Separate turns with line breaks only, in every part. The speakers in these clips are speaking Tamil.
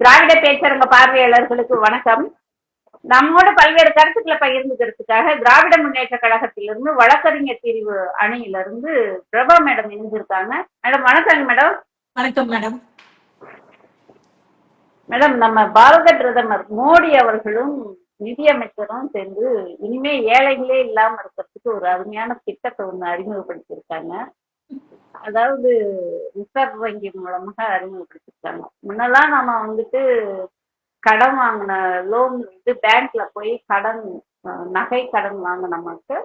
திராவிட பேச்சரங்க பார்வையாளர்களுக்கு வணக்கம். நம்மோட பல்வேறு கருத்துக்களை பகிர்ந்துக்கிறதுக்காக திராவிட முன்னேற்ற கழகத்திலிருந்து வழக்கறிஞர் பிரிவு அணியிலிருந்து பிரபா மேடம் இணைஞ்சிருக்காங்க. மேடம் வணக்கங்க மேடம்.
வணக்கம் மேடம்.
மேடம் நம்ம பாரத பிரதமர் மோடி அவர்களும் நிதியமைச்சரும் சேர்ந்து இனிமே ஏழைகளே இல்லாம இருக்கிறதுக்கு ஒரு அருமையான திட்டத்தை ஒண்ணு அறிமுகப்படுத்தியிருக்காங்க. அதாவது ரிசர்வ் வங்கி மூலமாக அறிமுகப்படுத்திருக்காங்க. முன்னெல்லாம் நம்ம வந்துட்டு கடன் வாங்கின லோன் வந்து பேங்க்ல போய் கடன் நகை கடன் வாங்கினோமாக்கு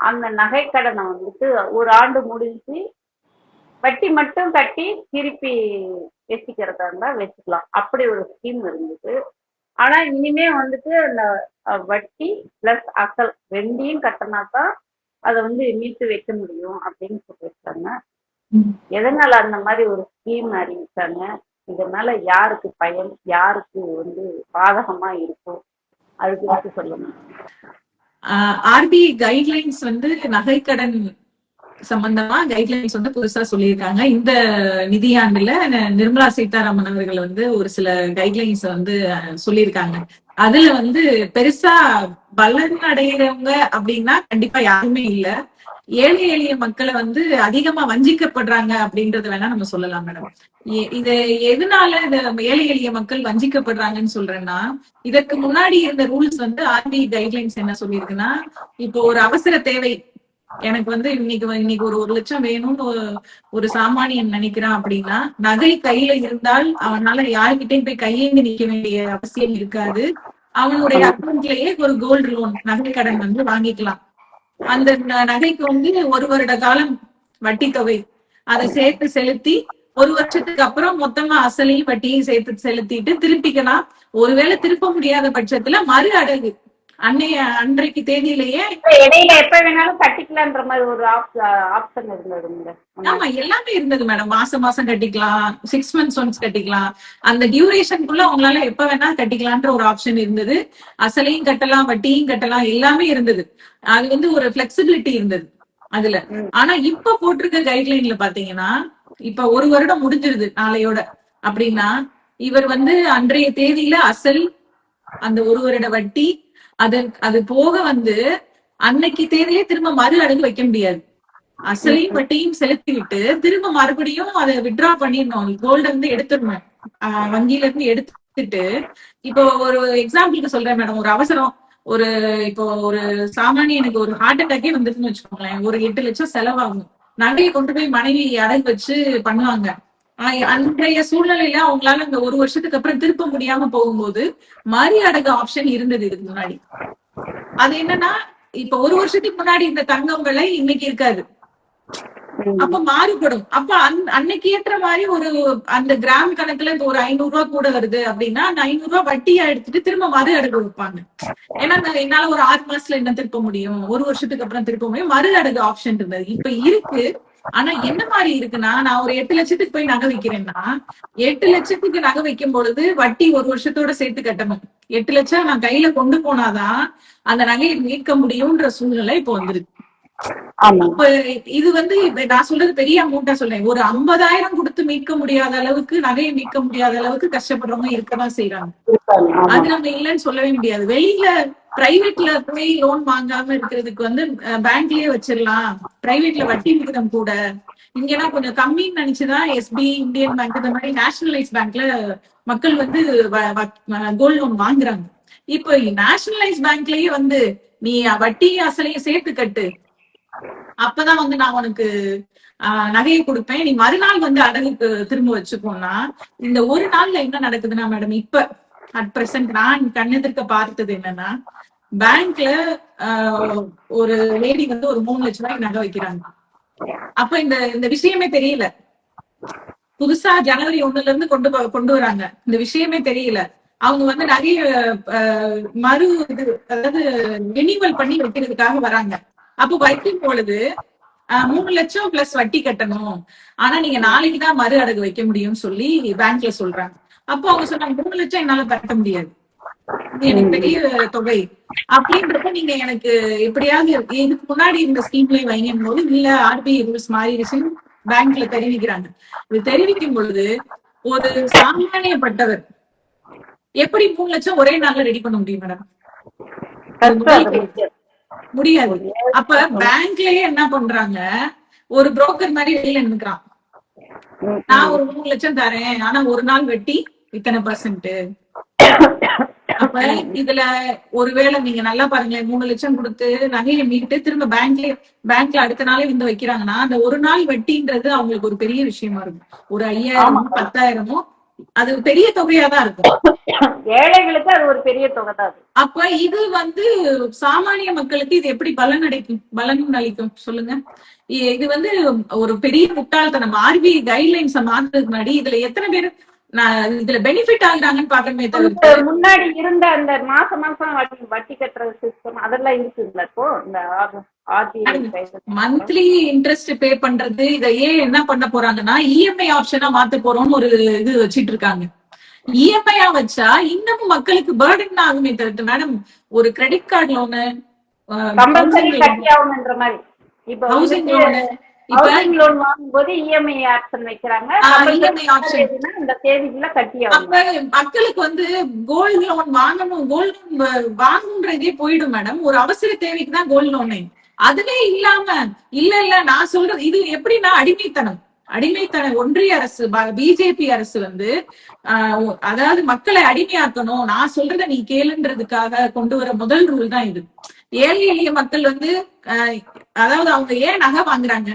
அந்த நகை கடனை வந்துட்டு ஒரு ஆண்டு முடிஞ்சு வட்டி மட்டும் கட்டி திருப்பி வச்சுக்கிறதா இருந்தா வச்சுக்கலாம். அப்படி ஒரு ஸ்கீம் இருந்தது. ஆனா இனிமே வந்துட்டு அந்த வட்டி பிளஸ் அசல் ரெண்டையும் கட்டினா தான் அதை வந்து மீட்டு வைக்க முடியும் அப்படின்னு சொல்லியிருக்காங்க. எதனால அந்த மாதிரி ஒரு ஸ்கீம் அறிவிச்சாங்க? இதனால யாருக்கு பயன் யாருக்கு வந்து பாதகமா இருக்கும்? அது குறித்து சொல்லுங்க.
ஆர்பிஐ கைட்லைன்ஸ் வந்து நகைக்கடன் சம்பந்தமா கைட்லைன்ஸ் வந்து புதுசா சொல்லியிருக்காங்க. இந்த நிதியாண்டுல நிர்மலா சீதாராமன் அவர்கள் வந்து ஒரு சில கைட்லைன்ஸ் வந்து சொல்லியிருக்காங்க. அதுல வந்து பெருசா பலன் அடைகிறவங்க அப்படின்னா கண்டிப்பா யாருமே இல்ல. ஏழை எளிய மக்களை வந்து அதிகமா வஞ்சிக்கப்படுறாங்க அப்படின்றத வேணா நம்ம சொல்லலாம் மேடம். இது எதனால இந்த ஏழை எளிய மக்கள் வஞ்சிக்கப்படுறாங்கன்னு சொல்றேன்னா இதற்கு முன்னாடி இருந்த ரூல்ஸ் வந்து ஆர்பிஐ கைட்லைன்ஸ் என்ன சொல்லியிருக்குன்னா இப்போ ஒரு அவசர தேவை எனக்கு வந்து இன்னைக்கு இன்னைக்கு ஒரு ஒரு லட்சம் வேணும்னு ஒரு- சாமானியன் நினைக்கிறான் அப்படின்னா நகை கையில இருந்தால் அவனால யாருக்கிட்டையும் போய் கையேந்து நிக்க வேண்டிய அவசியம் இருக்காது. அவனுடைய அக்கௌண்ட்லயே ஒரு கோல்டு லோன் நகை கடன் வந்து வாங்கிக்கலாம். அந்த நகைக்கு வந்து ஒரு வருட காலம் வட்டி தொகை. அதை சேர்த்து செலுத்தி ஒரு வருஷத்துக்கு அப்புறம் மொத்தமா அசலையும் வட்டியும் சேர்த்து செலுத்திட்டு திருப்பிக்கலாம். ஒருவேளை திருப்ப முடியாத பட்சத்துல மறு அடகு. அன்னைய அன்றைக்கு தேதியிலேயே
இடையில எப்ப வேணாலும் கட்டிக்கலான்ற மாதிரி ஒரு ஆப்ஷன் இருந்ததுங்க
ஆமா எல்லாமே இருந்தது மேடம். மாசம் மாசம் கட்டிக்கலாம் சிக்ஸ் மந்த்ஸ் ஒன்ஸ் கட்டிக்கலாம். அந்த டியூரேஷனுக்குள்ள உங்களால எப்ப வேணா கட்டிக்கலான்ற ஒரு ஆப்ஷன் இருந்தது. அசலையும் கட்டலாம் வட்டியும் கட்டலாம் எல்லாமே இருந்தது. அது வந்து ஒரு பிளெக்சிபிலிட்டி இருந்தது அதுல. ஆனா இப்ப போட்டிருக்க கைட்லைன்ல பாத்தீங்கன்னா இப்ப ஒரு வருடம் முடிஞ்சிருது நாளையோட. அப்படின்னா இவர் வந்து அன்றைய தேதியில அசல் அந்த ஒரு வருட வட்டி அது அது போக வந்து அன்னைக்கு தேதியிலே திரும்ப மறு அடங்கு வைக்க முடியாது. அசலையும் வட்டியும் செலுத்தி விட்டு திரும்ப மறுபடியும் அதை வித்ட்ரா பண்ணிடணும். கோல்ட வந்து எடுத்துடணும். ஆஹ் வங்கியில இருந்து எடுத்துட்டு இப்போ ஒரு எக்ஸாம்பிளுக்கு சொல்றேன் மேடம் ஒரு அவசரம். ஒரு இப்போ ஒரு சாமானிய எனக்கு ஒரு ஹார்ட் அட்டாக்கே வந்துருச்சுன்னு வச்சுக்கோங்களேன். ஒரு எட்டு லட்சம் செலவாகும். நகையை கொண்டு போய் மனைவி அடகு வச்சு பண்ணுவாங்க. அன்றைய சூழ்நிலையில அவங்களால அந்த ஒரு வருஷத்துக்கு அப்புறம் திருப்ப முடியாம போகும்போது மறு அடகு ஆப்ஷன் இருந்தது இதுக்கு முன்னாடி. அது என்னன்னா இப்ப ஒரு வருஷத்துக்கு முன்னாடி இந்த தங்கம் விலை இன்னைக்கு இருக்காது. அப்ப மாறுபடும். அப்ப அன்- அன்னைக்கு ஏற்ற மாதிரி ஒரு அந்த கிராம் கணக்குல இப்ப ஒரு ஐநூறு ரூபாய் கூட வருது அப்படின்னா அந்த ஐநூறு ரூபாய் வட்டியா எடுத்துட்டு திரும்ப மறு அடகு வைப்பாங்க. ஏன்னா என்னால ஒரு ஆறு மாசத்துல என்ன திருப்ப முடியும்? ஒரு வருஷத்துக்கு அப்புறம் திருப்ப முடியும்? மறு அடகு ஆப்ஷன் இருந்தது. இப்ப இருக்கு. ஆனா என்ன மாதிரி இருக்குன்னா நான் ஒரு எட்டு லட்சத்துக்கு போய் நகை வைக்கிறேன்னா எட்டு லட்சத்துக்கு நகை வைக்கும் பொழுது வட்டி ஒரு வருஷத்தோட சேர்த்து கட்டணும். எட்டு லட்சம் நான் கையில கொண்டு போனாதான் அந்த நகையை மீட்க முடியும்ன்ற சூழ்நிலை இப்போ வந்துருக்கு. இப்ப இது வந்து நான் சொல்றது பெரிய அமௌண்டா சொல்றேன். ஒரு ஐம்பதாயிரம் கொடுத்து மீட்க முடியாத அளவுக்கு நகையை மீட்க முடியாத அளவுக்கு கஷ்டப்படுறவங்க இருக்கதான் செய்யறாங்க அது நம்ம இல்லைன்னு சொல்லவே முடியாது. வெளியில பிரைவேட்ல போய் லோன் வாங்காம இருக்கிறதுக்கு வந்து பேங்க்லயே வச்சிடலாம். பிரைவேட்ல வட்டி விகிதம் கூட. இங்கன்னா கொஞ்சம் கம்மின்னு நினைச்சுதான் எஸ்பி இந்தியன் பேங்க் இந்த மாதிரி நேஷனலைஸ் பேங்க்ல மக்கள் வந்து கோல்ட் லோன் வாங்குறாங்க. இப்போ நேஷனலைஸ் பேங்க்லயே வந்து நீ வட்டி அசலையும் சேர்த்து கட்டு. அப்பதான் வந்து நான் உனக்கு ஆஹ், நகையை கொடுப்பேன். நீ மறுநாள் வந்து அடகுக்கு திரும்ப வச்சுக்கோன்னா இந்த ஒரு நாள்ல என்ன நடக்குதுன்னா மேடம் இப்ப அட் பிரசன்ட் நான் கண்ணெதிர்க்க பார்த்தது என்னன்னா பேங்க்ல ஒரு லேடி வந்து ஒரு மூணு லட்சம் ரூபாய்க்கு நகை வைக்கிறாங்க. அப்ப இந்த இந்த விஷயமே தெரியல. புதுசா ஜனவரி ஒண்ணுல இருந்து கொண்டு கொண்டு வராங்க. இந்த விஷயமே தெரியல. அவங்க வந்து நகைய ஆஹ், மறு இது அதாவது ரினியூவல் பண்ணி வைக்கிறதுக்காக வராங்க. அப்போ வைக்கும் பொழுது ஆஹ், மூணு லட்சம் பிளஸ் வட்டி கட்டணும். ஆனா நீங்க நாளைக்கு தான் மறு அடகு வைக்க முடியும்னு சொல்லி பேங்க்ல சொல்றாங்க. அப்போ அவங்க சொன்னாங்க மூணு லட்சம் என்னால கட்ட முடியாது. எனக்கு பெரிய தொகை. அப்படின்றப்ப நீங்க எனக்கு எப்படியாவது இதுக்கு முன்னாடி இந்த ஸ்கீம்ல வைங்கும் போது இல்ல ஆர்பிஐ ரூல்ஸ் மாறிடுச்சுன்னு பேங்க்ல தெரிவிக்கிறாங்க. இது தெரிவிக்கும் பொழுது ஒரு சாமானியப்பட்டவர் எப்படி மூணு லட்சம் ஒரே நாள்ல ரெடி பண்ண முடியும் மேடம்
முடியாது.
அப்ப பேங்க்லயே என்ன பண்றாங்க? ஒரு புரோக்கர் மாதிரி வெளியில நின்னுக்கிறான். நான் ஒரு மூணு லட்சம் தரேன். ஆனா ஒரு நாள் வெட்டி இத்தனை பர்சன்ட் அப்ப இதுல ஒருவேளை நீங்க நல்லா பாருங்களேன் மூணு லட்சம் கொடுத்து நகையை மீட்டு திரும்ப பேங்க்ல பேங்க்ல அடுத்த நாளே வந்து வைக்கிறாங்கன்னா அந்த ஒரு நாள் வட்டின்றது அவங்களுக்கு ஒரு பெரிய விஷயமா இருக்கும். ஒரு ஐயாயிரமோ பத்தாயிரமோ அது பெரிய தொகையா தான் இருக்கும்.
ஏழைகளுக்கு அது ஒரு பெரிய தொகை தான்
அப்ப இது வந்து சாமானிய மக்களுக்கு இது எப்படி பலன் அளிக்கும் பலன் அளிக்கும். சொல்லுங்க. இது வந்து ஒரு பெரிய முட்டாள்தனம். ஆர்பிஐ கைட்லைன்ஸ மாத்துறதுக்கு முன்னாடி இதுல எத்தனை பேர் இதுல பெனிஃபிட் ஆகுறாங்கன்னு
இந்த முன்னாடி இருந்த அந்த மாசம் மாசம் வட்டி கட்டுற சிஸ்டம் அதெல்லாம் இருக்குங்களா இப்போ? இந்த
மந்த்லி இன்ட்ரெஸ்ட் பே பண்றது இதையே என்ன பண்ண போறாங்கன்னா இஎம்ஐ ஆப்ஷனா மாத்த போறோம்னு ஒரு இது வச்சிட்டு இருக்காங்க. இஎம்ஐயா வச்சா இன்னமும் மக்களுக்கு பேர்டன் ஆகுமே தவிர்த்து மேடம் ஒரு கிரெடிட் கார்டு லோனு
கம்பல்சரி கட்டி ஆகணுன்ற மாதிரி. இப்போ
ஹவுசிங் லோனு
ஹவுசிங் லோன் வாங்கும்போது இஎம்ஐ ஆப்ஷன் வைக்கிறாங்க. இந்த தேதிக்குள்ள கட்டி
அப்ப மக்களுக்கு வந்து கோல்டு லோன் வாங்கணும் கோல்டு லோன் வாங்கணுன்றதே போயிடும் மேடம் ஒரு அவசர தேவைக்கு தான் கோல்டு லோனு அதுவே இல்லாம இல்ல இல்ல நான் சொல்றது இது எப்படின்னா அடிமைத்தனம். அடிமைத்தனம். ஒன்றிய அரசு பிஜேபி அரசு வந்து அதாவது மக்களை அடிமையாக்கணும். நான் சொல்றத நீ கேளுன்றதுக்காக கொண்டு வர முதல் ரூல் தான் இது. ஏழை எளிய மக்கள் வந்து அதாவது அவங்க ஏன் நகை வாங்குறாங்க?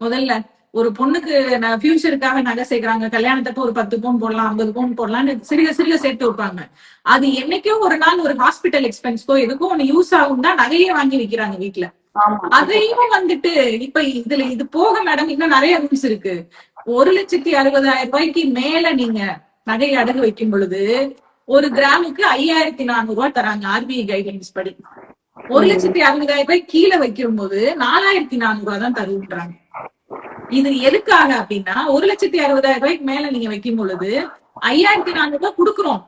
முதல்ல ஒரு பொண்ணுக்கு ஃபியூச்சருக்காக நகை சேர்க்கறாங்க கல்யாணத்துக்கு ஒரு பத்து பவுன் போடலாம் ஐம்பது பவுன் போடலாம்னு சிறுக சிறுக சேர்த்து வைப்பாங்க அது என்னைக்கோ ஒரு நாள் ஒரு ஹாஸ்பிட்டல் எக்ஸ்பென்ஸ்க்கோ எதுக்கோ ஒண்ணு யூஸ் ஆகும் தான் நகையே வாங்கி வைக்கிறாங்க வீட்டுல அதையும் வந்துட்டு இப்ப இதுல இது போக மேடம் இன்னும் நிறைய ரூல்ஸ் இருக்கு. ஒரு லட்சத்தி அறுபதாயிரம் ரூபாய்க்கு மேல நீங்க நகை அடகு வைக்கும் பொழுது ஒரு கிராமுக்கு ஐயாயிரத்தி நானூறு ரூபாய் தராங்க ஆர்பிஐ கைட்லைன்ஸ் படி. ஒரு லட்சத்தி அறுபதாயிரம் ரூபாய் கீழே வைக்கும் போது நாலாயிரத்தி நானூறு ரூபாய் தான் தருன்றாங்க இது எதுக்காக அப்படின்னா ஒரு லட்சத்தி அறுபதாயிரம் ரூபாய்க்கு மேல நீங்க வைக்கும் பொழுது ஐயாயிரத்தி நானூறு ரூபாய் கொடுக்குறோம்.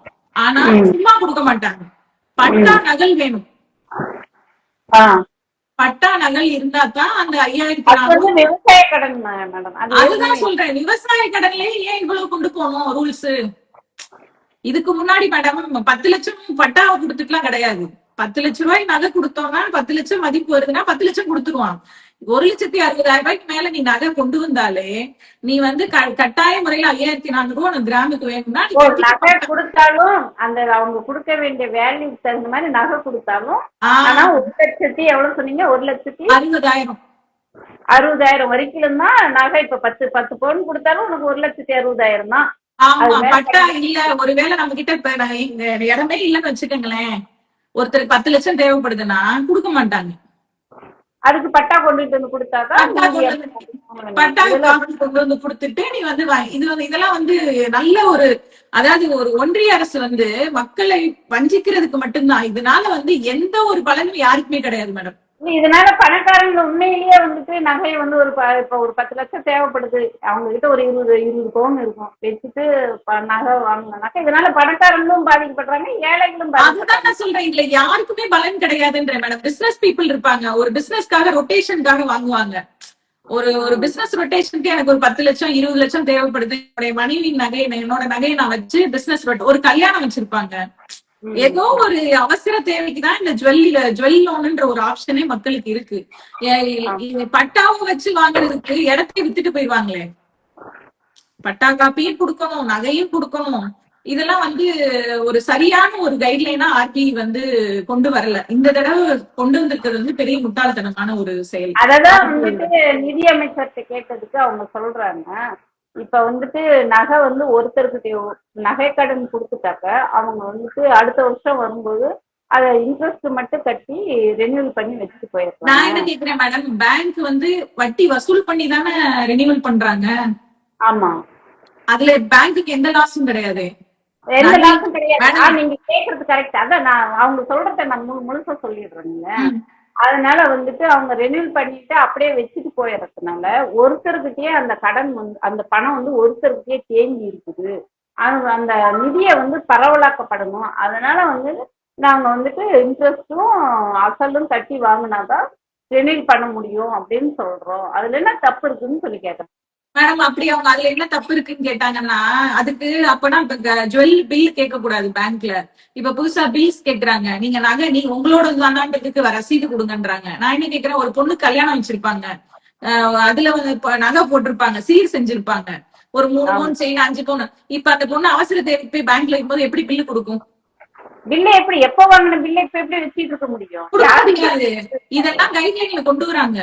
ஆனா சும்மா கொடுக்க மாட்டாங்க. பட்டா நகல் வேணும். பட்டா நகல் இருந்தா தான் அந்த ஐயாயிரத்தி நானூறு
விவசாய கடன்
அதுதான் சொல்றேன். விவசாய கடன்லயே ஏன் இவ்வளவு கொண்டு போகணும் ரூல்ஸ் இதுக்கு முன்னாடி மேடம் பத்து லட்சம் பட்டாவை கொடுத்துட்டுலாம் கிடையாது. பத்து லட்சம் ரூபாய் நகை கொடுத்தோம்னா பத்து லட்சம் மதிப்பு வருதுன்னா பத்து லட்சம் கொடுத்துருவான். ஒரு லட்சத்தி அறுபதாயிரம் ரூபாய்க்கு மேல நீ நகை கொண்டு வந்தாலே நீ வந்து கட்டாய முறையில ஐயாயிரத்தி நானூறு ரூபாய் உனக்கு கிராமுக்கு வேணும்னா
நகை கொடுத்தாலும் அந்த அவங்க கொடுக்க வேண்டிய வேல்யூக்கு தகுந்த மாதிரி நகை கொடுத்தாலும் ஆனா ஒரு லட்சத்தி எவ்வளவு சொன்னீங்க? ஒரு லட்சத்தி
அறுபதாயிரம்.
அறுபதாயிரம் வரைக்கும் தான் நகை இப்ப பத்து பத்து பவுன் கொடுத்தாலும் உனக்கு ஒரு லட்சத்தி அறுபதாயிரம் தான்.
ஆமா பட்டா இல்ல ஒருவேளை நம்ம கிட்ட இப்ப இடமே இல்லைன்னு வச்சுக்கோங்களேன். ஒருத்தருக்கு பத்து லட்சம் தேவைப்படுதுன்னா கொடுக்க மாட்டாங்க.
அதுக்கு பட்டா கொண்டுட்டு வந்து கொடுத்தாதான்
பட்டா கொண்டு வந்து- கொண்டு கொடுத்துட்டு நீ வந்து இது வந்து இதெல்லாம் வந்து நல்ல ஒரு அதாவது ஒரு ஒன்றிய அரசு வந்து மக்களை வஞ்சிக்கிறதுக்கு மட்டும்தான். இதனால வந்து எந்த ஒரு பலனும் யாருக்குமே கிடையாது மேடம்.
இதனால பணக்காரங்க உண்மையிலேயே வந்துட்டு நகை வந்து ஒரு ப- இப்ப ஒரு பத்து லட்சம் தேவைப்படுது. அவங்க கிட்ட ஒரு இருபது இருபது பவுன் இருக்கும். வச்சுட்டு நகை வாங்கினாக்கா இதனால பணக்காரங்களும் பாதிக்கப்படுறாங்க ஏழைகளும்
அதுதான் நான் சொல்றேன் இதுல யாருக்குமே பலன் கிடையாதுன்ற மேடம். பிசினஸ் பீப்புள் இருப்பாங்க. ஒரு பிசினஸ்க்காக ரொட்டேஷனுக்காக வாங்குவாங்க. ஒரு ஒரு பிசினஸ் ரொட்டேஷனுக்கு எனக்கு ஒரு பத்து லட்சம் இருபது லட்சம் தேவைப்படுது. என்னுடைய மனைவி நகை என்னோட நகையை நான் வச்சு பிசினஸ் ஒரு கல்யாணம் வச்சிருப்பாங்க. ஏதோ ஒரு அவசர தேவைக்கு தான் இந்த ஜுவல்ல ஜுவல் லோனுன்ற ஒரு ஆப்ஷனே மக்களுக்கு இருக்கு. பட்டாவை வச்சு வாங்குறதுக்கு இடத்தை வித்துட்டு போயிடுவாங்களே. பட்டா காப்பியும் கொடுக்கணும் நகையும் கொடுக்கணும். இதெல்லாம் வந்து ஒரு சரியான ஒரு கைட்லைனா ஆர்பி வந்து கொண்டு வரல. இந்த தடவை கொண்டு வந்திருக்கிறது வந்து பெரிய முட்டாள்தனமான ஒரு செயல்.
அததான் வந்துட்டு நிதியமைச்சர்கிட்ட கேட்டதுக்கு அவங்க சொல்றாங்க. இப்ப வந்துட்டு நகை வந்து ஒருத்தருக்கு நகை கடன் கொடுத்துட்டாக்க அவங்க வந்துட்டு அடுத்த வருஷம் வரும்போது அத இன்ட்ரெஸ்ட் மட்டும் கட்டி ரெனியூல் பண்ணி வச்சுட்டு
நான் என்ன கேக்குறேன் மேடம் பேங்க் வந்து வட்டி வசூல் பண்ணி தானே ரெனியூவல் பண்றாங்க?
ஆமா.
அதுல பேங்க்குக்கு எந்த லாஸும் கிடையாது.
எந்த லாஸும் கிடையாது. நீங்க கேக்குறது கரெக்ட் அதான் நான் அவங்க சொல்றத நான் முழு முழுசா சொல்லிடுறேங்க
ம்.
அதனால வந்துட்டு அவங்க ரெனியூல் பண்ணிட்டு அப்படியே வச்சுட்டு போயிடுறதுனால ஒருத்தருக்கிட்டயே அந்த கடன் வந்து அந்த பணம் வந்து ஒருத்தருக்கிட்டயே தேங்கி இருக்குது. அது அந்த நிதியை வந்து பரவலாக்கப்படணும். அதனால வந்து நாங்க வந்துட்டு இன்ட்ரெஸ்டும் அசலும் கட்டி வாங்கினாதான் ரெனியூல் பண்ண முடியும் அப்படின்னு சொல்றோம். அதுல என்ன தப்பு இருக்குன்னு சொல்லி கேட்கறேன்
மேடம் அப்படி அவங்க அதுல என்ன தப்பு இருக்குன்னு கேட்டாங்கன்னா அதுக்கு அப்பனா இப்ப ஜுவல் பில் கேட்க கூடாது பேங்க்ல இப்ப புதுசா பில்ஸ் கேக்குறாங்க நீங்க நகை நீங்க உங்களோட தானான்றதுக்கு ரசீது கொடுங்கன்றாங்க. நான் என்ன கேக்குறேன் ஒரு பொண்ணு கல்யாணம் வச்சிருப்பாங்க. அதுல வந்து நகை போட்டிருப்பாங்க சீர் செஞ்சிருப்பாங்க. ஒரு மூணு. பவுன் செயின் அஞ்சு பவுன். இப்ப அந்த பொண்ணு அவசர தேவைக்கு போய் பேங்க்ல இருக்கும்போது எப்படி பில்லு கொடுக்கும்?
பில்லை எப்படி எப்ப வாங்கின பில்லை இப்ப எப்படி வச்சுட்டு இருக்க முடியும்?
இதெல்லாம் கைட்லைன்ல கொண்டு வராங்க.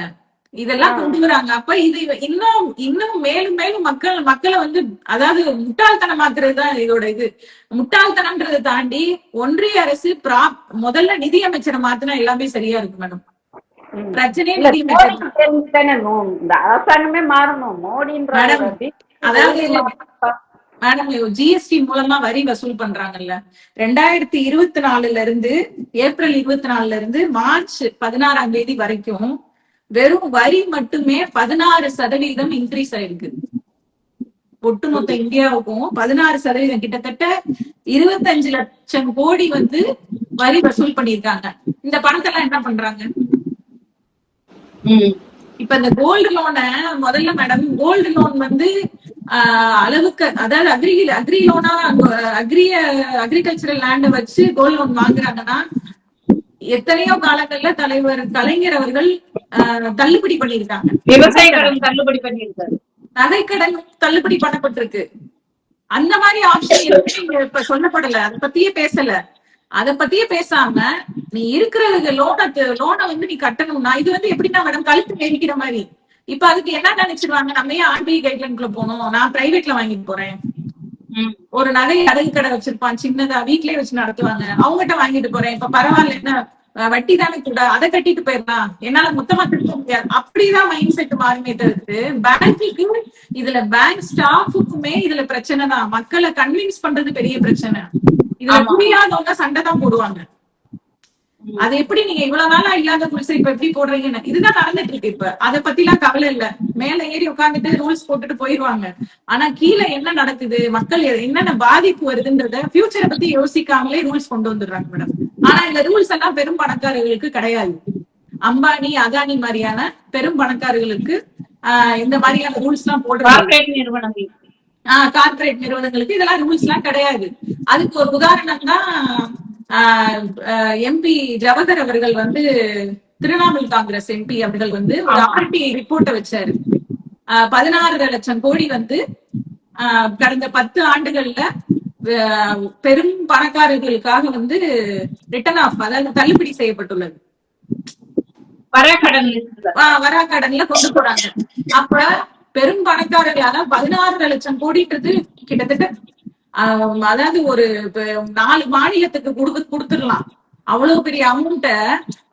இதெல்லாம். கொண்டு வராங்க அப்ப இது இன்னும் இன்னும் மேலும் மேலும் மக்கள் மக்களை வந்து அதாவது முட்டாள்தனமாக்குறது தான் இதோட இது. முட்டாள்தனம்ன்றதை தாண்டி ஒன்றிய அரசு பிரா முதல்ல நிதியமைச்சரை மாத்தினா எல்லாமே சரியா இருக்கு மேடம். பிரச்சனையே
அரசாங்கமே மாறணும். மோடின்ற
அதாவது. மேடம் ஜிஎஸ்டி மூலமா வரி வசூல் பண்றாங்கல்ல. ரெண்டாயிரத்தி இருபத்தி நாலுல இருந்து ஏப்ரல் இருபத்தி நாலுல இருந்து மார்ச் பதினாறாம் தேதி வரைக்கும் வெறும் வரி மட்டுமே பதினாறு சதவீதம் இன்க்ரீஸ் ஆயிருக்கு. ஒட்டுமொத்த இந்தியாவுக்கும் பதினாறு சதவீதம் கிட்டத்தட்ட இருபத்தஞ்சு லட்சம் கோடி வந்து வரி வசூல் பண்ணிருக்காங்க இந்த பணத்தை எல்லாம் என்ன பண்றாங்க. இப்ப இந்த கோல்டு லோனை முதல்ல மேடம் கோல்டு லோன் வந்து அளவுக்கு அதாவது அக்ரி அக்ரி லோனா அக்ரிய அக்ரிகல்ச்சரல் லேண்ட வச்சு கோல்டு லோன் வாங்குறாங்கன்னா எத்தனையோ காலங்கள்ல தலைவர் கலைஞர் அவர்கள் தள்ளுபடி பண்ணியிருக்காங்க.
விவசாய கடன் தள்ளுபடி பண்ணியிருக்காரு
நகைக்கடன் தள்ளுபடி பண்ணப்பட்டிருக்கு. அந்த மாதிரி ஆப்ஷன் இப்ப சொல்லப்படல. அத பத்தியே பேசல. அத பத்தியே பேசாம நீ இருக்கிற லோனை லோனை வந்து நீ கட்டணும்னா இது வந்து எப்படின்னா மேடம் கழுத்து நெரிக்கிற மாதிரி. இப்ப அதுக்கு என்ன நினைச்சிருவாங்க? நம்ம ஏன் ஆர்பிஐ கைட்லைன்குள்ள போகணும்? நான் பிரைவேட்ல வாங்கிட்டு போறேன். ஒரு நகை அடகு கடை வச்சிருப்பான் சின்னதா வீட்லயே வச்சு நடத்துவாங்க. அவங்ககிட்ட வாங்கிட்டு போறேன். இப்ப பரவாயில்ல என்ன வட்டி தானே கூட அதை கட்டிட்டு போயிடலாம். என்னால மொத்தமா கட்ட முடியாது. அப்படிதான் மைண்ட் செட் மாறுமே தவிர்த்து பேங்க்குக்கு இதுல பேங்க் ஸ்டாஃபுக்குமே இதுல பிரச்சனை தான். மக்களை கன்வின்ஸ் பண்றது பெரிய பிரச்சனை. இதுல. புரியாதவங்க சண்டை தான் போடுவாங்க. அது எப்படி நீங்க இவ்வளவு நாளா இல்லாத புதுசு இப்ப எப்படி போடுறீங்கன்னு? இதுதான் நடந்துட்டு இருக்கு இப்ப. அத பத்தி எல்லாம் கவலை இல்ல. மேல ஏறி உட்கார்ந்துட்டு ரூல்ஸ் போட்டுட்டு போயிருவாங்க. ஆனா கீழே என்ன நடக்குது? மக்கள் என்னென்ன பாதிப்பு வருதுன்றத ஃபியூச்சரை பத்தி யோசிக்காமலே ரூல்ஸ் கொண்டு வந்துடுறாங்க மேடம் ஆனா இந்த ரூல்ஸ் எல்லாம் பெரும் பணக்காரர்களுக்கு கிடையாது. அம்பானி அதானி மாதிரியான பெரும் பணக்காரர்களுக்கு இந்த மாதிரியான ரூல்ஸ் எல்லாம் போடுறாங்க.
கார்ப்பரேட்
நிறுவனங்களுக்கு இதெல்லாம் ரூல்ஸ் எல்லாம் கிடையாது. அதுக்கு ஒரு உதாரணம் தான் எம்பி ஜவஹர் அவர்கள் வந்து திரிணாமுல் காங்கிரஸ் எம்பி அவர்கள் வந்து ஒரு. ஆர்டி ரிப்போர்ட்டை வச்சாரு. பதினாறு லட்சம் கோடி வந்து கடந்த பத்து ஆண்டுகள்ல பெரும் பணக்காரர்களுக்காக வந்து ரிட்டர்ன் ஆஃப் அதாவது தள்ளுபடி செய்யப்பட்டுள்ளது. வராக்கடன்ல கொண்டு போறாங்க. அப்ப பெரும் பணக்காரர்கள் அதாவது பதினாறு லட்சம் கோடின்றது கிட்டத்தட்ட அதாவது ஒரு நாலு மாநிலத்துக்கு கொடுத்து கொடுத்துடலாம். அவ்வளவு பெரிய அமௌண்ட்ட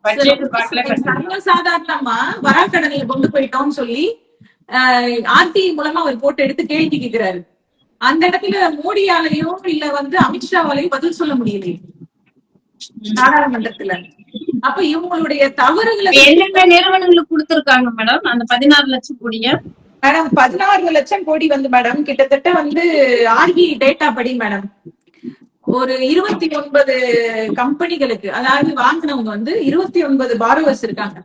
பட்ஜெட் பாக்கல
சர்வ சாதாரணமா வராக்கடன்ல கொண்டு போயிட்டோம்னு சொல்லி ஆர்டி மூலமா அவர் போட்டு எடுத்து கேள்வி கேட்கிறாரு அந்த இடத்துல மோடியாலையோ இல்ல வந்து அமித்ஷாவாலையும் பதில் சொல்ல முடியலையே நாடாளுமன்றத்துல. அப்ப இவங்களுடைய தவறுகளை
என்னென்ன நிறுவனங்களுக்கு கொடுத்திருக்காங்க மேடம் அந்த பதினாறு லட்சம் கோடிய
மேடம் பதினாறு லட்சம் கோடி வந்து மேடம் கிட்டத்தட்ட வந்து ஆர்பி டேட்டா படி மேடம் ஒரு இருபத்தி ஒன்பது கம்பெனிகளுக்கு அதாவது வாங்கினவங்க வந்து இருபத்தி ஒன்பது பாரோவர்ஸ் இருக்காங்க.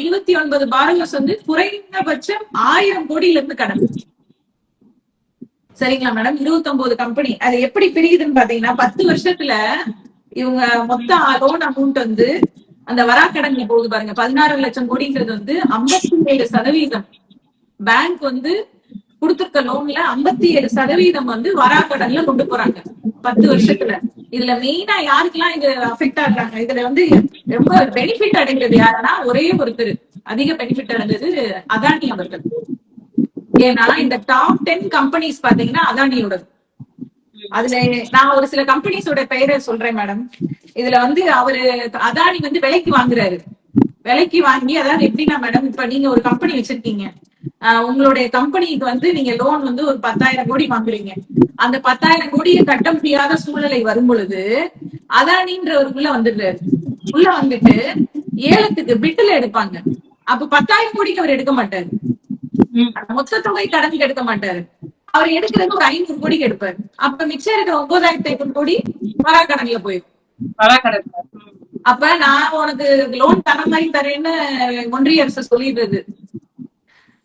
இருபத்தி ஒன்பது பாரோவர்ஸ் வந்து குறைந்தபட்சம் ஆயிரம் கோடியில இருந்து கடன் சரிங்களா மேடம் இருபத்தி ஒன்பது கம்பெனி அது எப்படி பிரியுதுன்னு பாத்தீங்கன்னா பத்து வருஷத்துல இவங்க மொத்த லோன் அமௌண்ட் வந்து அந்த வராக்கடன்ல போகுது பாருங்க பதினாறு லட்சம் கோடிங்கிறது வந்து ஐம்பத்தி ஏழு சதவீதம். பேங்க் வந்து கொடுத்திருக்க லோன்ல ஐம்பத்தி ஏழு சதவீதம் வந்து வராக்கடன்ல கொண்டு போறாங்க. பத்து வருஷத்துல. இதுல மெயினா யாருக்கெல்லாம் இது அஃபெக்ட் ஆகுறாங்க? இதுல வந்து ரொம்ப பெனிஃபிட் அடைகிறது யாருன்னா ஒரே ஒருத்தர். அதிக பெனிஃபிட் அடைஞ்சது அதானி அவர்கள். ஏன்னா இந்த டாப் டென் கம்பெனிஸ் பாத்தீங்கன்னா அதானியோட அதுல நான் ஒரு சில கம்பெனிஸோட பெயரை சொல்றேன் மேடம் இதுல வந்து அவரு அதானி வந்து விலைக்கு வாங்குறாரு. விலைக்கு வாங்கி அதாவது எப்படின்னா மேடம் இப்ப நீங்க ஒரு கம்பெனி வச்சிருக்கீங்க. உங்களுடைய கம்பெனிக்கு வந்து நீங்க லோன் வந்து ஒரு பத்தாயிரம் கோடி வாங்குறீங்க. அந்த பத்தாயிரம் கோடியை கட்ட முடியாத சூழ்நிலை வரும் பொழுது அதானின்றவருக்குள்ள வந்துடுறாரு உள்ள வந்துட்டு ஏலத்துக்கு பிட்டுல எடுப்பாங்க. அப்ப பத்தாயிரம் கோடிக்கு அவர் எடுக்க மாட்டாரு. மொத்த தொகை கடனுக்கு எடுக்க மாட்டாரு. அவர் எடுக்கிறது ஒரு ஐநூறு கோடிக்கு எடுப்பாரு. அப்ப மிச்சம் இருக்கிற ஒன்பதாயிரத்தி ஐநூறு கோடி வராக்கடன்ல போயிடும். அப்ப நான் உனக்கு லோன் தர மாதிரி தரேன்னு ஒன்றிய அரசு சொல்லிடுறது.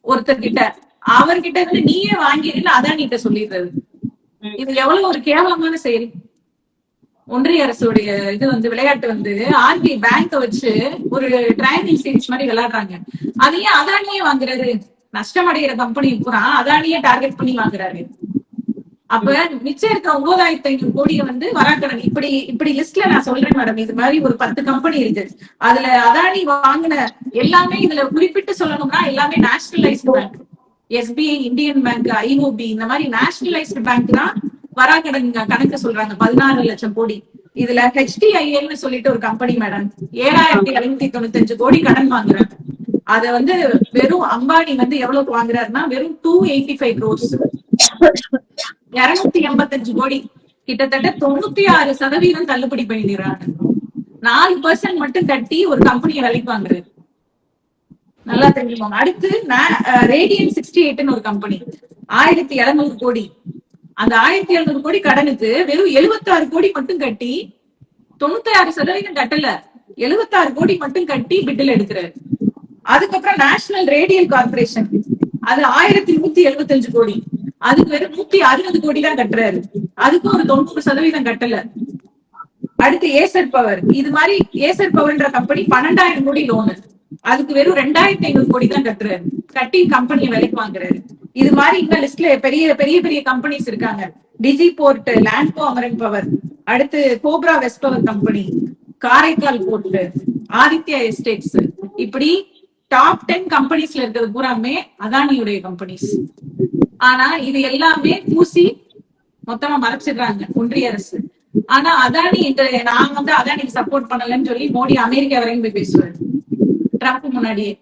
ஒருத்தர் கிட்ட அவர்கிட்ட இருந்து நீயே வாங்கிருன்னு அதானிட்ட சொல்லிடுறது. இது எவ்வளவு ஒரு கேவலமான செயல். ஒன்றிய அரசுடைய இது வந்து விளையாட்டு வந்து ஆர்பிஐ பேங்க வச்சு ஒரு ட்ரைனிங் சீரிஸ் மாதிரி விளையாடுறாங்க. அதையே அதானியே வாங்குறாரு. நஷ்டம் அடைகிற கம்பெனி பூரா அதானியே டார்கெட் பண்ணி வாங்குறாரு. அப்ப மிச்சம் இருக்க ஒன்பதாயிரத்தி ஐநூறு கோடியை வந்து வராக்கடன். இப்படி இப்படி லிஸ்ட்ல நான் சொல்றேன் மேடம் இது மாதிரி ஒரு பத்து கம்பெனி இருக்கு. அதுல அதானி வாங்கின எல்லாமே இதுல குறிப்பிட்டு சொல்லணும்னா எல்லாமே nationalised bank SBI Indian Bank IOB இந்த மாதிரி நேஷனலைஸ்டு பேங்க் தான் வராக்கடன் கணக்கு சொல்றாங்க. பதினாறு லட்சம் கோடி. இதுல ஹெச்டிஐஎல்னு சொல்லிட்டு ஒரு கம்பெனி மேடம் ஏழாயிரத்தி எழுநூத்தி தொண்ணூத்தி அஞ்சு கோடி கடன் வாங்குறாங்க. அத வந்து வெறும் அம்பானி வந்து எவ்வளவு வாங்குறாருன்னா வெறும் டூ எயிட்டி ஃபைவ் க்ரோஸ் இருநூத்தி எண்பத்தஞ்சு கோடி. கிட்டத்தட்ட தொண்ணூத்தி ஆறு சதவீதம் தள்ளுபடி பண்ணிடுறாங்க. நாலு பர்சன்ட் மட்டும் கட்டி ஒரு கம்பெனியை வேலைக்கு வாங்குறது. நல்லா தெரிஞ்சுக்கோங்க. அடுத்து ரேடியன் சிக்ஸ்டி எயிட்னு ஒரு கம்பெனி ஆயிரத்தி எழுநூறு கோடி. அந்த ஆயிரத்தி எழுநூறு கோடி கடனுக்கு வெறும் 76 கோடி மட்டும் கட்டி தொண்ணூத்தி ஆறு சதவீதம் கட்டல. 76 கோடி மட்டும் கட்டி பிட்டில் எடுக்கிறாரு. அதுக்கப்புறம் நேஷனல் ரேடியல் கார்பரேஷன் அது ஆயிரத்தி நூத்தி எழுபத்தஞ்சு கோடி. அதுக்கு வெறும் நூத்தி அறுபது கோடி தான் கட்டுறாரு. அதுக்கு ஒரு தொண்ணூறு சதவீதம் கட்டல. அடுத்து ஏசர் பவர். இது மாதிரி ஏசர் பவர்ன்ற கம்பெனி பன்னெண்டாயிரம் கோடி லோனு அதுக்கு வெறும் ரெண்டாயிரத்தி ஐநூறு கோடி தான் கட்டுறாரு. கட்டி கம்பெனி விலைக்கு வாங்குறாரு. இது மாதிரி இந்த லிஸ்ட்ல பெரிய பெரிய பெரிய கம்பெனிஸ் இருக்காங்க. டிஜி போர்ட் லேண்ட்கோ அமரன் பவர். அடுத்து cobra west power company Karaikal port Aditya estates. இப்படி டாப் டென் கம்பெனிஸ்ல இருக்கிறது பூராமே அதானியுடைய கம்பெனிஸ் ஆனா இது எல்லாமே பூசி மொத்தமா மறைச்சிடுறாங்க ஒன்றிய அரசு. ஆனா அதானி இந்த நான் வந்து அதானிக்கு சப்போர்ட் பண்ணலன்னு சொல்லி மோடி அமெரிக்கா வரைக்கும் போய் பேசுவாரு. ட்ரம்ப் முன்னாடியே.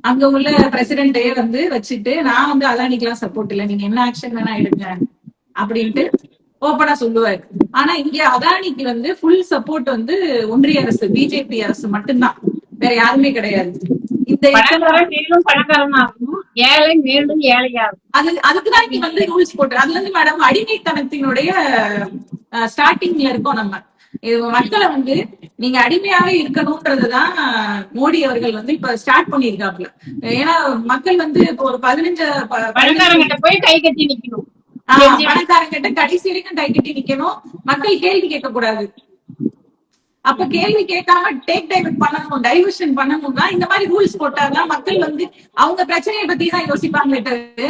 அங்க உள்ள பிரசிடென்டே வந்து வச்சுட்டு நான் வந்து அதானிக்கெல்லாம் சப்போர்ட் இல்லை நீங்க என்ன ஆக்ஷன் வேணா எடுங்க அப்படின்ட்டு ஓப்பனா சொல்லுவாரு. ஆனா இங்க அதானிக்கு வந்து ஃபுல் சப்போர்ட் வந்து ஒன்றிய அரசு பிஜேபி அரசு மட்டும்தான். வேற யாருமே கிடையாது. இந்த
ஏழை மேலும் ஏழையாகும்
அது அதுக்குதான் இங்க வந்து ரூல்ஸ் போட்டு அதுல இருந்து மேடம் அடிமைத்தனத்தினுடைய ஸ்டார்டிங்ல இருக்கோம் நம்ம. இது மக்களை வந்து நீங்க அடிமையாவே இருக்கணும்ன்றதுதான் மோடி அவர்கள் வந்து இப்ப ஸ்டார்ட் பண்ணிருக்காப்ல ஏன்னா மக்கள் வந்து இப்போ ஒரு பதினஞ்சு
பணக்காரங்கிட்ட போய் கை கட்டி நிக்கணும்.
பணக்காரங்கிட்ட கடைசி வரைக்கும் கை கட்டி நிக்கணும். மக்கள் கேள்வி கேட்க கூடாது அப்ப கேள்வி கேட்காம டேக் டைவர்ட் பண்ணணும் டைவர்ஷன் பண்ணணும்னா இந்த மாதிரி ரூல்ஸ் போட்டாதான் மக்கள் வந்து அவங்க பிரச்சனையை பத்தி தான் யோசிப்பாங்களே தவிர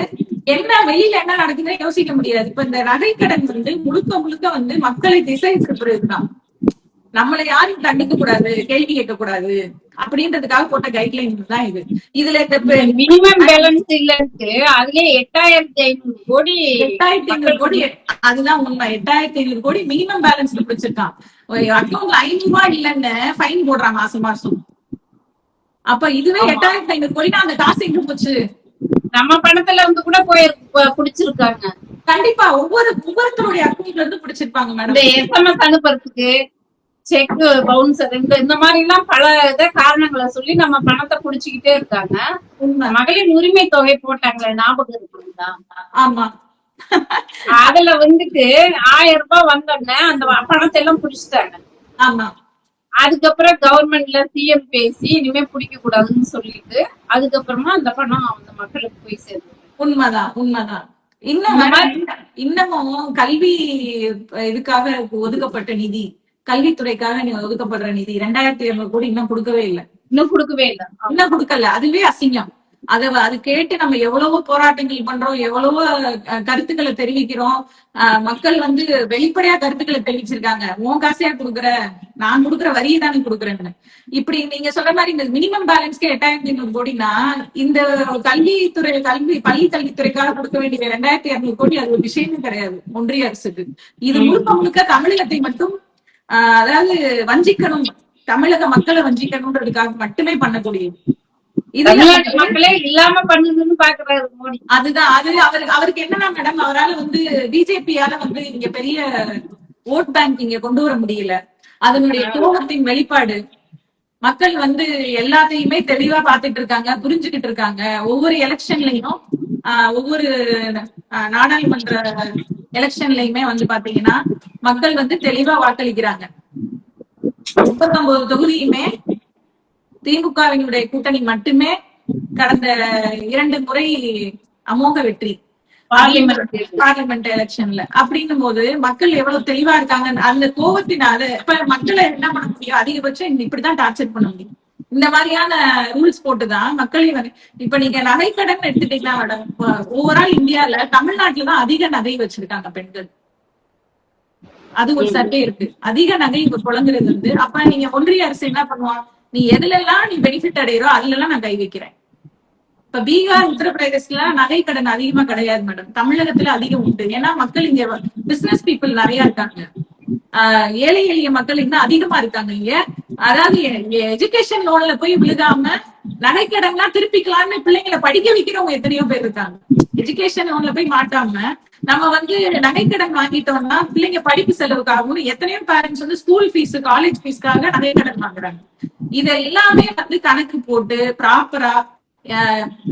என்ன வெளியில என்ன நடக்குதுன்னு யோசிக்க முடியாது. இப்ப இந்த நகைக்கடன் வந்து முழுக்க முழுக்க வந்து மக்களை திசை திருப்புறதுதான். நம்மளை யாரும் கண்டுக்க கூடாது கேள்வி கேட்க கூடாது அப்படின்றதுக்காக போட்ட கைட்லைன் தான் இது. இதுல
மினிமம் பேலன்ஸ் இல்லன்ட்டு அதுலயே எட்டாயிரத்தி ஐநூறு கோடி
எட்டாயிரத்தி ஐநூறு கோடி அதுதான் உண்மை. எட்டாயிரத்தி ஐநூறு கோடி மினிமம் பேலன்ஸ்ல பிடிச்சிருக்கான் அக்கௌண்ட்ல ஐநூறு ரூபாய் இல்லைன்னு ஃபைன் போடுறான் மாசம் மாசம். அப்ப இதுவே எட்டாயிரத்தி ஐநூறு கோடினா அந்த காசு எங்க போச்சு?
நம்ம பணத்துல இருந்து கூட போய் புடிச்சிருக்காங்க.
கண்டிப்பா ஒவ்வொரு ஒவ்வொருத்தருடைய அக்கௌண்ட்ல இருந்து பிடிச்சிருப்பாங்க மேடம்
எஸ்எம்எஸ் அனுப்புறதுக்கு செக் பவுன்சர் இந்த இந்த மாதிரி எல்லாம் பல இத காரணங்களை சொல்லி நம்ம பணத்தை புடிச்சுக்கிட்டே இருக்காங்க.
உண்மை.
மகளிர் உரிமை தொகை போட்டாங்களே ஞாபகம் இருக்குங்களா?
ஆமா.
அதுல வந்துட்டு ஆயிரம் ரூபாய் வந்தோடனே அந்த பணத்தை எல்லாம் புடிச்சிட்டாங்க.
ஆமா.
அதுக்கப்புறம் கவர்மெண்ட்ல சிஎம் பேசி இனிமே பிடிக்க கூடாதுன்னு சொல்லிட்டு அதுக்கப்புறமா அந்த பணம் அந்த மக்களுக்கு போய் சேர்ந்து
உண்மைதான் உண்மைதான். இன்னும் இன்னமும் கல்வி இதுக்காக ஒதுக்கப்பட்ட நிதி கல்வித்துறைக்காக நீ ஒதுக்கப்படுற நிதி ரெண்டாயிரத்தி இருநூறு கோடி இன்னும் கொடுக்கவே இல்லை.
இன்னும் கொடுக்கவே இல்லை.
இன்னும் கொடுக்கல அதுவே அசிங்கம். அத அது கேட்டு நம்ம எவ்வளவோ போராட்டங்கள் பண்றோம் எவ்வளவோ கருத்துக்களை தெரிவிக்கிறோம். மக்கள் வந்து வெளிப்படையா கருத்துக்களை தெரிவிச்சிருக்காங்க. உன் காசையா கொடுக்குற நான் கொடுக்குற வரியை தானே கொடுக்குறேன்னு. இப்படி நீங்க சொல்ற மாதிரி இந்த மினிமம் பேலன்ஸ்க்கு எட்டாயிரத்தி ஐநூறு கோடினா இந்த கல்வித்துறை கல்வி பள்ளி கல்வித்துறைக்காக கொடுக்க வேண்டிய ரெண்டாயிரத்தி இருநூறு கோடி அது ஒரு விஷயமே கிடையாது ஒன்றிய அரசுக்கு. இது முழுக்க முழுக்க தமிழகத்தை மட்டும் ஆஹ், அதாவது வஞ்சிக்கணும் தமிழக மக்களை வஞ்சிக்கணும்ன்றதுக்காக மட்டுமே பண்ணக்கூடியது.
தமிழ்நாட்டு மக்களே இல்லாம பண்ணுதுன்னு பாக்குறாரு மோடி.
அதுதான் அது அவர் அவருக்கு என்னன்னா மேடம் அவரால வந்து பிஜேபியால வந்து இங்க பெரிய ஓட் பேங்க் இங்க கொண்டு வர முடியல. அதனுடைய கோபத்தின் வெளிப்பாடு. மக்கள் வந்து எல்லாத்தையுமே தெளிவா பார்த்துட்டு இருக்காங்க புரிஞ்சுகிட்டு இருக்காங்க. ஒவ்வொரு எலெக்ஷன்லயும் ஒவ்வொரு நாடாளுமன்ற எலெக்ஷன்லயுமே வந்து பாத்தீங்கன்னா மக்கள் வந்து தெளிவா வாக்களிக்கிறாங்க. முப்பத்தொன்பது தொகுதியுமே திமுகவினுடைய கூட்டணி மட்டுமே கடந்த இரண்டு முறை அமோக வெற்றி.
பார்லிமெண்ட்
எலெக்ஷன்ல அப்படின்னும் போது மக்கள் எவ்வளவு தெளிவா இருக்காங்க. அந்த கோபத்தினால இப்ப மக்களை என்ன பண்ண முடியும்? அதிகபட்சம் இப்படிதான் டார்ச்சர் பண்ண முடியும். இந்த மாதிரியான ரூல்ஸ் போட்டுதான் மக்களை வந்து இப்ப நீங்க நகைக்கடன் எடுத்துட்டீங்கன்னா மேடம் ஓவரால் இந்தியால தமிழ்நாட்டுல தான் அதிக நகை வச்சிருக்காங்க பெண்கள். அது ஒரு சர்வே இருக்கு. அதிக நகை இப்ப புழங்குறது வந்து அப்ப நீங்க ஒன்றிய அரசு என்ன பண்ணுவான் நீ எதுல எல்லாம் நீ பெனிஃபிட் அடையிறோ அதுல எல்லாம் நான் கை வைக்கிறேன். இப்ப பீகார் உத்தரப்பிரதேசல நகை கடன் அதிகமா கிடையாது மேடம் தமிழகத்துல அதிகம் உண்டு. ஏன்னா மக்கள் இங்க பிசினஸ் பீப்புள் நிறைய இருக்காங்க. ஆஹ் ஏழை எளிய மக்கள் இன்னும் அதிகமா இருக்காங்க இங்க. அதாவது எஜுகேஷன் லோன்ல போய் விழுகாம நகைக்கடன்லாம் திருப்பிக்கலாம்னு பிள்ளைங்களை படிக்க வைக்கிறவங்க எத்தனையோ பேர் இருக்காங்க. எஜுகேஷன் லோன்ல போய் மாட்டாம நம்ம வந்து நகைக்கடன் வாங்கிட்டோம்னா பிள்ளைங்க படிப்பு செலவுக்காகவும் எத்தனையோ பேரண்ட்ஸ் வந்து ஸ்கூல் ஃபீஸ் காலேஜ் ஃபீஸ்க்காக நகைக்கடன் வாங்குறாங்க. இது எல்லாமே வந்து கணக்கு போட்டு ப்ராப்பரா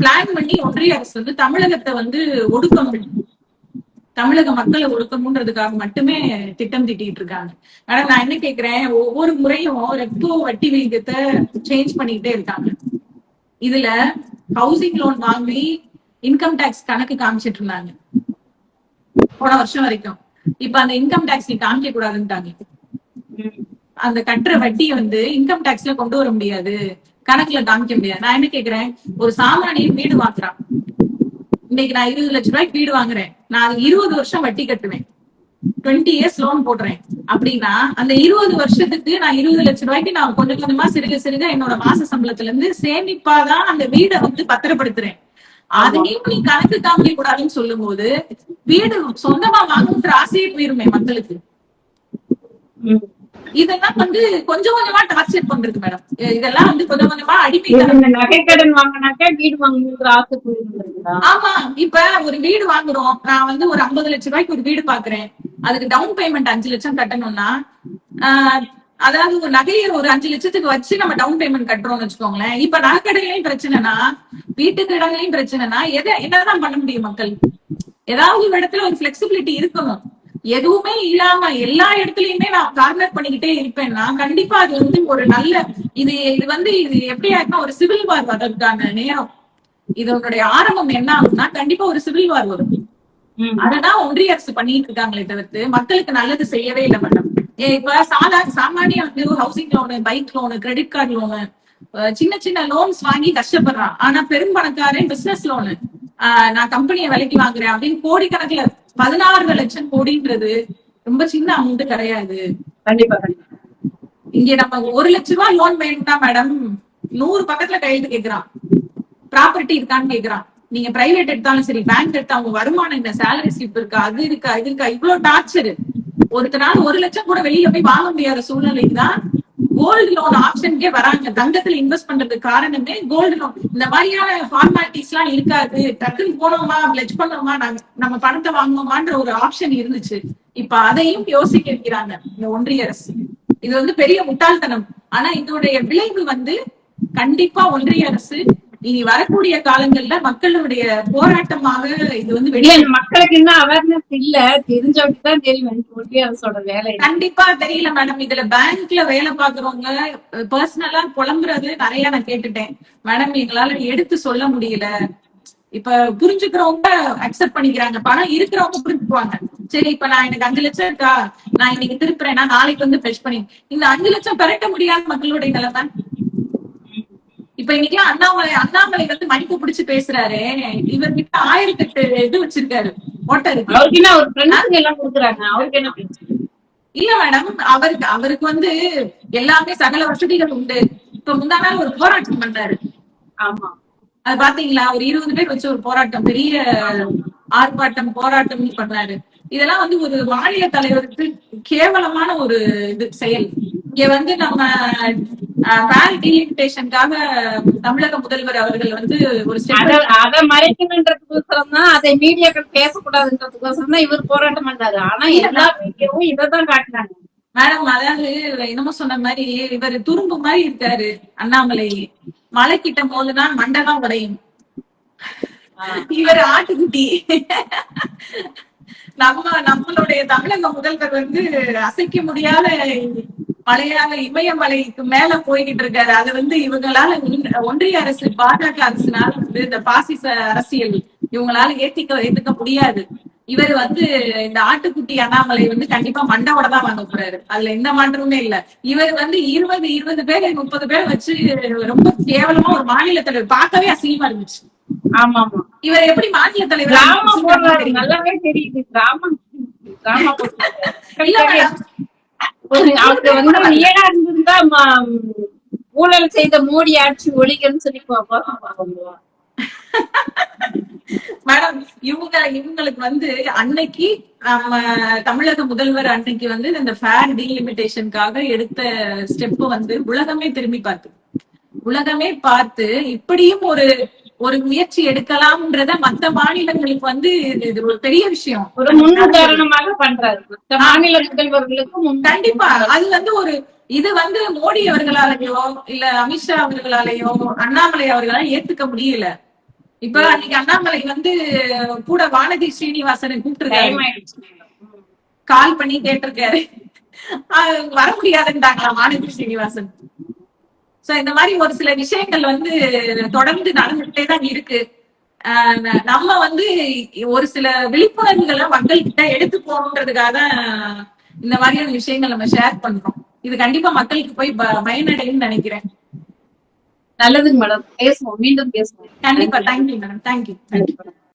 பிளான் பண்ணி ஒன்றிய அரசு வந்து தமிழகத்தை வந்து ஒடுக்கம் தமிழக மக்களை ஒடுக்கணுன்றதுக்காக மட்டுமே திட்டம் திட்டிட்டு இருக்காங்க. ஆனா நான் என்ன கேக்குறேன்? ஒவ்வொரு முறையும் ரெப்போ வட்டி விகிதத்தை சேஞ்ச் பண்ணிக்கிட்டே இருக்காங்க. இதுல ஹவுசிங் லோன் வாங்கி இன்கம் டேக்ஸ் கணக்கு காமிச்சிட்டு இருந்தாங்க. போன வருஷம் வரைக்கும். இப்ப அந்த இன்கம் டேக்ஸ் நீ காமிக்க கூடாதுன்ட்டாங்க. அந்த கட்டுற வட்டியை வந்து இன்கம் டாக்ஸ்ல கொண்டு வர முடியாது. கணக்குல காமிக்க முடியாது. நான் என்ன கேக்குறேன்? ஒரு சாமானியன் வீடு வாங்குறான். இன்னைக்கு நான் இருபது லட்சம் ரூபாய்க்கு வீடு வாங்குறேன். நான் அது இருபது வருஷம் வட்டி கட்டுவேன். டுவெண்ட்டி இயர்ஸ் லோன் போடுறேன். அப்படின்னா அந்த இருபது வருஷத்துக்கு நான் இருபது லட்சம் ரூபாய்க்கு நான் கொஞ்சம் கொஞ்சமா சிறுக சிறுக என்னோட மாச சம்பளத்துல இருந்து சேமிப்பாதான் அந்த வீடை வந்து பத்திரப்படுத்துறேன். அதையும் நீ கணக்கு காமிக்க கூடாதுன்னு சொல்லும் போது வீடு சொந்தமா வாங்கணுன்ற ஆசையே போயிருமே மக்களுக்கு. இதெல்லாம் வந்து கொஞ்சம் கொஞ்சமா டார்ச்சர் பண்றது மேடம் இதெல்லாம் வந்து கொஞ்சம் கொஞ்சமா அடிமை
நகைக்கடன் வாங்கினாக்கா வீடு வாங்கணுங்கிற ஆசை
ஆமா. இப்ப ஒரு வீடு வாங்குறோம். நான் வந்து ஒரு ஐம்பது லட்சம் ரூபாய்க்கு ஒரு வீடு பாக்குறேன். அதுக்கு டவுன் பேமெண்ட் அஞ்சு லட்சம் கட்டணும்னா அதாவது ஒரு நகையை ஒரு அஞ்சு லட்சத்துக்கு வச்சு நம்ம டவுன் பேமெண்ட் கட்டுறோம்னு வச்சுக்கோங்களேன். இப்ப நகைக்கடையிலையும் பிரச்சனைனா வீட்டுக்கு இடங்களையும் பிரச்சனைனா எதை என்னதான் பண்ண முடியும் மக்கள்? ஏதாவது ஒரு இடத்துல ஒரு பிளெக்சிபிலிட்டி இருக்கணும். எதுவுமே இல்லாம எல்லா இடத்துலயுமே நான் கார்னர் பண்ணிக்கிட்டே இருப்பேன்னா கண்டிப்பா அது வந்து ஒரு நல்ல இது இது வந்து இது எப்படி ஆயிருக்குன்னா ஒரு சிவில் வார் வர்றதுக்கான நேரம். இதனுடைய ஆரம்பம் என்ன ஆகும்னா கண்டிப்பா ஒரு சிவில் வார் வரும். அததான் ஒன்றிய அரசு பண்ணிட்டு இருக்காங்களே தவிர்த்து மக்களுக்கு நல்லது செய்யவே இல்லை மேடம். இப்ப சாதா சாமானிய வந்து housing loan bike loan credit card loan சின்ன சின்ன லோன்ஸ் வாங்கி கஷ்டப்படுறான். ஆனா பெரும்பணக்காரன் பிசினஸ் லோனு நான் கம்பெனியை விலைக்கு வாங்குறேன் அப்படின்னு கோடிக்கணக்குல பதினாறு லட்சம் கோடின்றது ரொம்ப சின்ன அமௌண்ட் கிடையாது.
கண்டிப்பா
இங்க நம்ம ஒரு லட்ச ரூபாய் லோன் வேணும்னா மேடம் நூறு பக்கத்துல கையெழுத்து கேக்குறான். ப்ராப்பர்ட்டி இருக்கான்னு கேக்குறான். நீங்க பிரைவேட் எடுத்தாலும் சரி பேங்க் எடுத்தா அவங்க வருமானம் என்ன? சேலரி ஸ்லிப் இருக்கா? அது இருக்கா? இது இருக்கா? இவ்வளவு டார்ச்சர் ஒருத்தனால ஒரு லட்சம் கூட வெளியில போய் வாங்க முடியாத சூழ்நிலைக்கு தான் கோல்டு லோன் ஆப்ஷனுக்கே வராங்க. தங்கத்துல இன்வெஸ்ட் பண்றதுக்கு காரணமே கோல்டு லோன் இந்த மாதிரியான ஃபார்மாலிட்டிஸ் எல்லாம் இருக்காது. டக்குன்னு போனோமா பிளெச் பண்ணோமா நாங்க நம்ம பணத்தை வாங்குவோமான்ற ஒரு ஆப்ஷன் இருந்துச்சு. இப்ப அதையும் யோசிக்க இருக்கிறாங்க இந்த ஒன்றிய அரசு. இது வந்து பெரிய முட்டாள்தனம். ஆனா இதோடைய விளைவு வந்து கண்டிப்பா ஒன்றிய அரசு இனி வரக்கூடிய காலங்கள்ல மக்களுடைய போராட்டமாக இது வந்து வெளியே
மக்களுக்கு இன்னும் அவேர்னஸ் இல்ல. தெரிஞ்சவங்க தான் தெரியும் எனக்கு வேலை
கண்டிப்பா தெரியல மேடம் இதுல பேங்க்ல வேலை பாக்குறவங்க பர்சனலா புலம்புறது நிறைய நான் கேட்டுட்டேன். மேடம் எங்களால எடுத்து சொல்ல முடியல. இப்ப புரிஞ்சுக்கிறவங்க அக்செப்ட் பண்ணிக்கிறாங்க. பணம் இருக்கிறவங்க புரிஞ்சுக்குவாங்க. சரி இப்ப நான் எனக்கு அஞ்சு லட்சம் இருக்கா? நான் இன்னைக்கு திருப்புறேன்னா நாளைக்கு வந்து ஃபெச் பண்ணி இந்த அஞ்சு லட்சம் பெரட்ட முடியாத மக்களுடைய நிலைமை இப்ப இன்னைக்கு அண்ணாமலை அண்ணாமலை வந்து மணிக்கு பிடிச்சு பேசுறாரு. இவர்கிட்ட ஆயிரத்தி எட்டு இது வச்சிருக்காரு ஓட்டர் இல்ல மேடம் அவருக்கு அவருக்கு வந்து எல்லாமே சகல வசதிகள் உண்டு. இப்ப முந்தா நாள் ஒரு போராட்டம் பண்ணாரு
ஆமா.
அது பாத்தீங்களா? ஒரு இருபது பேர் வச்சு ஒரு போராட்டம் பெரிய ஆர்ப்பாட்டம் போராட்டம் பண்ணாரு இதெல்லாம் வந்து ஒரு மாநில தலைவருக்கு கேவலமான ஒரு இது செயல். இங்க வந்து நம்ம டீலிமிட்டேஷனுக்காக தமிழக முதல்வர் அவர்கள் வந்து ஒரு
அத மறைக்கணுன்றதுக்கோசரம் தான் அதை மீடியாக்கள் பேசக்கூடாதுன்றதுக்கோசரம் தான் இவர் போராட்டம் பண்ணாரு. ஆனா எல்லா மீடியாவும் இததான் காட்டுறாங்க.
மேடம் அதாவது என்னமோ சொன்ன மாதிரி இவர் துரும்பு மாதிரி இருக்காரு அண்ணாமலை. மலை கிட்ட போதுனா மண்டலம் உடையும். இவர் ஆட்டுக்குட்டி. நம்ம நம்மளுடைய தமிழக முதல்வர் வந்து அசைக்க முடியாத மலையாக இமயமலைக்கு மேல போய்கிட்டு இருக்காரு. அது வந்து இவங்களால ஒன்- ஒன்றிய அரசு பாஜக அரசுனால வந்து இந்த பாசிச அரசியல் இவங்களால ஏத்திக்க ஏத்துக்க முடியாது. இவர் வந்து இந்த ஆட்டுக்குட்டி அண்ணாமலை வந்து கண்டிப்பா மண்டவோட தான் வாங்க போறாரு. அதுல எந்த மாற்றமுமே இல்ல. இவர் வந்து இருபது இருபது பேர் முப்பது பேர் வச்சு ரொம்ப கேவலமா ஒரு மாநில தலைவர் பார்க்கவே அசிங்கமா இருந்துச்சு.
ஆமா ஆமா
இவர் எப்படி மாநில தலைவர்
நல்லாவே தெரியுது.
மேடம்.
அவங்க வந்து நீடா இருந்திருந்தா ம- ஊழல் செய்த மோடி ஆட்சி ஒழிக்கன்னு சொல்லி பாப்பா.
மேடம் இவங்க இவங்களுக்கு வந்து அன்னைக்கு நம்ம தமிழக முதல்வர் அன்னைக்கு வந்து இந்த ஃபேர் டீலிமிட்டேஷனுக்காக எடுத்த ஸ்டெப் வந்து உலகமே திரும்பி பார்த்து. உலகமே பார்த்து இப்படியும் ஒரு ஒரு முயற்சி எடுக்கலாம்ன்றத மத்த மாநிலங்களுக்கு வந்து இது- ஒரு பெரிய விஷயம்.
ஒரு முன் உதாரணமாக பண்றாரு. மத்த மாநில முதல்வர்களுக்கு முன்
கண்டிப்பா. அது வந்து ஒரு இது வந்து மோடி அவர்களாலேயோ இல்ல அமித்ஷா அவர்களாலேயோ அண்ணாமலை அவர்களால ஏத்துக்க முடியல. இப்ப அன்னைக்கு அண்ணாமலை வந்து கூட வானதி ஸ்ரீனிவாசனை கூப்பிட்டுருக்காரு. கால் பண்ணி கேட்டிருக்காரு. வர முடியாதுன்றாங்களா வானதி ஸ்ரீனிவாசன்? சோ இந்த மாதிரி ஒரு சில விஷயங்கள் வந்து தொடர்ந்து நடந்துகிட்டே தான் இருக்கு. நம்ம வந்து ஒரு சில விழிப்புணர்வுகளை மக்கள் கிட்ட எடுத்து போகணுன்றதுக்காக தான் இந்த மாதிரியான விஷயங்கள் நம்ம ஷேர் பண்றோம். இது கண்டிப்பா மக்களுக்கு போய் ப- பயனடையும்னு நினைக்கிறேன்.
நல்லதுங்க மேடம். பேசுவோம். மீண்டும் பேசுவோம்.
கண்டிப்பா. Thank you madam thank you thank you